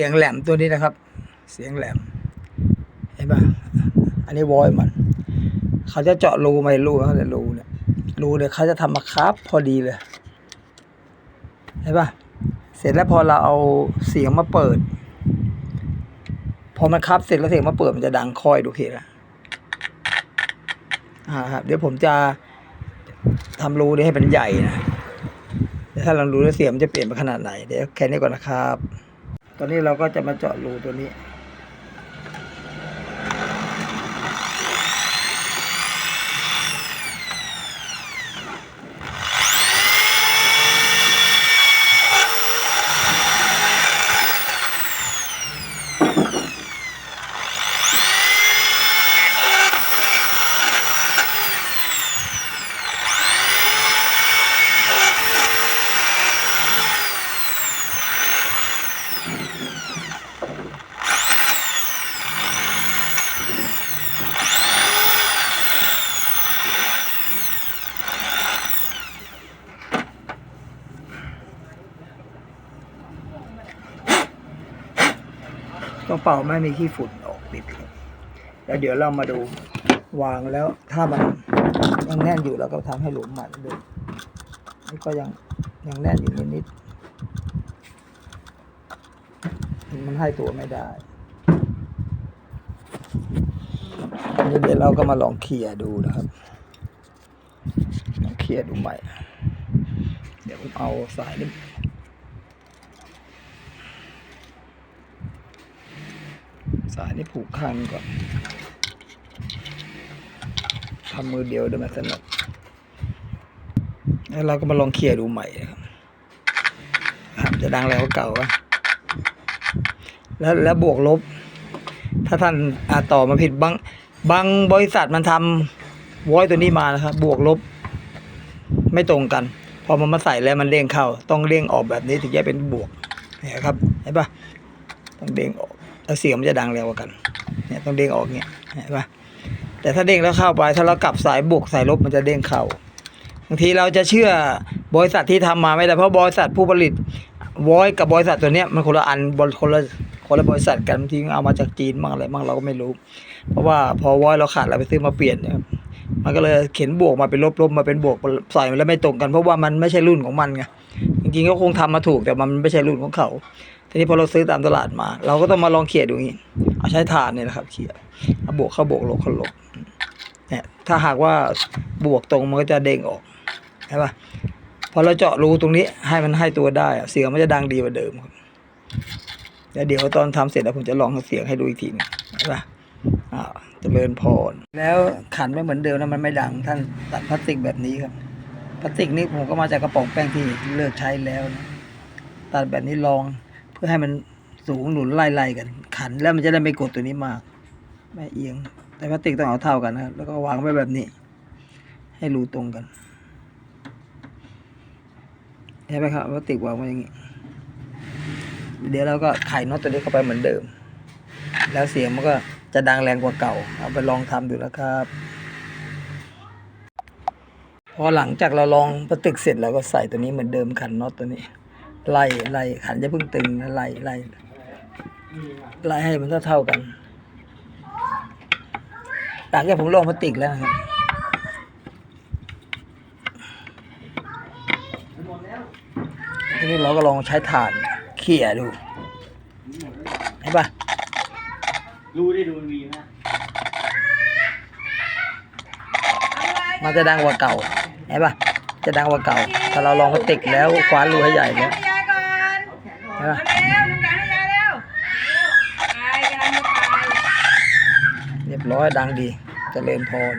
สียงแหลมตัวนี้นะครับ เสียงแหลม เห็นปะอันนี้วอยมัน เขาจะเจาะรูไม่รูเขาจะรูเนี่ยรูเนี่ยเขาจะทำมาครับพอดีเลย เห็นปะเสร็จแล้วพอเราเอาเสียงมาเปิด พอมันครับเสร็จแล้วเสียงมาเปิดมันจะดังคอยดูเห็นละอ่าครับ เดี๋ยวผมจะทำรูนี้ให้เป็นใหญ่นะถ้าเรารู้แล้วเสียงมันจะเปลี่ยนไปขนาดไหน เดี๋ยวแค่นี้ก่อนนะครับ ตอนนี้เราก็จะมาเจาะรูตัวนี้ ต้องเป่าไม่ให้มีขี้ฝุ่นออกติดครับแล้วเดี๋ยวเรามาดูวางแล้วถ้ามันยังแน่นอยู่เราก็ทำให้หลุมใหม่ดูนี่ก็ยังยังแน่นอยู่นิดๆมันให้ตัวไม่ได้นี่เดี๋ยวเราก็มาลองเคลียร์ดูนะครับลองเคลียร์ดูใหม่ เดี๋ยวผมเอาสายนี้ สายนี่ผูกข้างก่อนทำมือเดียวเดี๋ยวมันสนุกแล้วเราก็มาลองเคลียร์ดูใหม่นะครับจะดังแล้วเก่าวะแล้วแล้วบวกลบ ถ้าท่านอาต่อมาผิดบางบางบริษัทมันทำวอยตัวนี้มานะครับ บวกลบ ไม่ตรงกัน พอมันมาใส่แล้วมันเด้งเข้า ต้องเด้งออกแบบนี้ถึงจะเป็นบวกเนี่ยครับเห็นปะต้องเด้งออก แล้วเสียงมันจะดังเร็วกว่ากันเนี่ยต้องเด้งออกเนี่ยเห็นปะแต่ถ้าเด้งแล้วเข้าไป ถ้าเรากลับสายบวกสายลบมันจะเด้งเข้าบางทีเราจะเชื่อบริษัทที่ทำมาไม่ได้เพราะบริษัทผู้ผลิตวอยกับบริษัทตัวเนี้ยมันคนละอันบนคนละคนละบริษัทกันบางทีเอามาจากจีนบ้างอะไรบ้างเราก็ไม่รู้ เพราะว่าพอวอยเราขาดเราไปซื้อมาเปลี่ยนเนี่ยมันก็เลยเขียนบวกมาเป็นลบลบมาเป็นบวกใส่แล้วไม่ตรงกัน เพราะว่ามันไม่ใช่รุ่นของมันไงจริงๆก็คงทำมาถูกแต่มันไม่ใช่รุ่นของเขา ทีนี้พอเราซื้อตามตลาดมา เราก็ต้องมาลองเขียดูอย่างนี้ เอาใช้ถานเนี่ยนะครับเขียเอาบวกเข้าบวกลบเข้าลบเนี่ยถ้าหากว่าบวกตรงมันก็จะเด้งออกใช่ปะพอเราเจาะรูตรงนี้ให้มันให้ตัวได้เสียงมันจะดังดีกว่าเดิมครับแล้วเดี๋ยวตอนทำเสร็จแล้วผมจะลองเสียงให้ดูอีกทีหนึงใช่ปะอ่าเจริญพร แล้วขันไม่เหมือนเดิมนะมันไม่ดังท่านตัดพลาสติกแบบนี้ครับพลาสติกนี่ผมก็มาจากกระป๋องแป้งที่เลิกใช้แล้วนะตัดแบบนี้ลอง เพื่อให้มันสูงหนุนไล่ๆกัน ขันแล้วมันจะได้ไม่กดตัวนี้มากไม่เอียง แต่พลาสติกต้องเอาเท่ากันนะครับแล้วก็วางไว้แบบนี้ ให้รูตรงกันเห็นไหมครับพลาสติกวางไว้อย่างนี้ เดี๋ยวเราก็ไขน็อตตัวนี้เข้าไปเหมือนเดิม แล้วเสียงมันก็จะดังแรงกว่าเก่า เอาไปลองทำดูแล้วครับ พอหลังจากเราลองพลาสติกเสร็จเราก็ใส่ตัวนี้เหมือนเดิมขันน็อตตัวนี้ ไล่ไล่ขันจะเพิ่งตึงนะไล่ไล่ไล่ให้มันเท่าเท่าๆกันหลังจากผมลองพลาสติกแล้วนะครับทีนี้เราก็ลองใช้ถ่านเขี่ยดูเห็นปะดูได้ดูมันมีไหมมันจะดังกว่าเก่าเห็นปะจะดังกว่าเก่าถ้าเราลองพลาสติกแล้วคว้านรูให้ใหญ่แล้วให้ยายก่อน เห็นปะเร็วลุงการให้ยายเร็วไปกำลังจะไปเรียบร้อยดังดีเจริญพร